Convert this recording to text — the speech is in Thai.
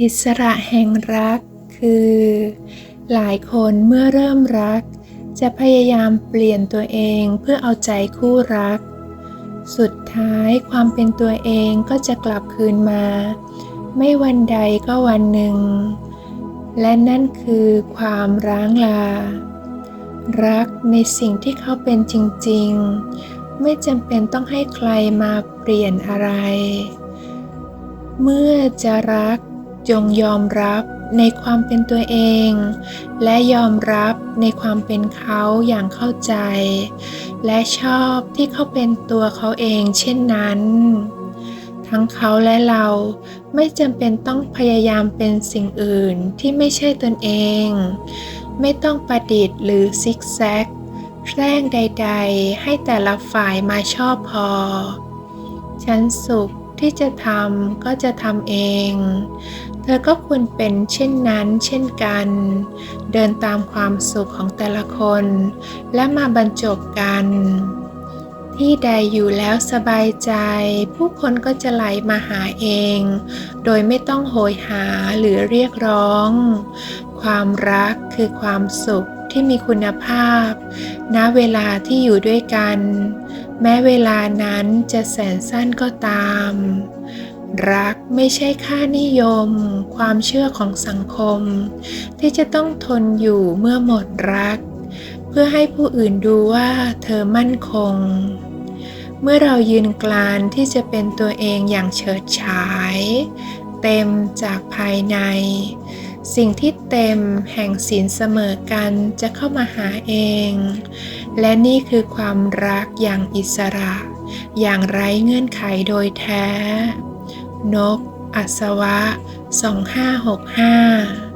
อิสระแห่งรักคือ หลายคนเมื่อเริ่มรัก จะพยายามเปลี่ยนตัวเองเพื่อเอาใจคู่รัก สุดท้ายความเป็นตัวเองก็จะกลับคืนมา ไม่วันใดก็วันหนึ่ง และนั่นคือความร้างลา รักในสิ่งที่เขาเป็นจริง ๆ ไม่จำเป็นต้องให้ใครมาเปลี่ยนอะไร เมื่อจะรัก จงยอมรับในความเป็นตัวเอง และยอมรับในความเป็นเขาอย่างเข้าใจ และชอบที่เขาเป็นตัวเขาเองเช่นนั้น ทั้งเขาและเราไม่จำเป็นต้องพยายามเป็นสิ่งอื่นที่ไม่ใช่ตนเอง ไม่ต้องประดิษฐ์หรือซิกแซกแกล้งใด ๆ ให้แต่ละฝ่ายมาชอบพอ ฉันสุขที่จะทำก็จะทำเอง เธอก็ควรเป็นเช่นนั้นเช่นกัน เดินตามความสุขของแต่ละคน และมาบรรจบกัน ที่ใดอยู่แล้วสบายใจ ผู้คนก็จะไหลมาหาเอง โดยไม่ต้องโหยหาหรือเรียกร้อง ความรักคือความสุขที่มีคุณภาพ ณ เวลาที่อยู่ด้วยกัน แม้เวลานั้นจะแสนสั้นก็ตาม รักไม่ใช่ค่านิยม ความเชื่อของสังคม ที่จะต้องทนอยู่เมื่อหมดรัก เพื่อให้ผู้อื่นดูว่าเธอมั่นคง เมื่อเรายืนกลานที่จะเป็นตัวเองอย่างเฉิดฉาย เต็มจากภายใน สิ่งที่เต็มแห่งศีลเสมอกันจะเข้ามาหาเอง และนี่คือความรักอย่างอิสระ อย่างไร้เงื่อนไขโดยแท้ นก อัศวะ 2565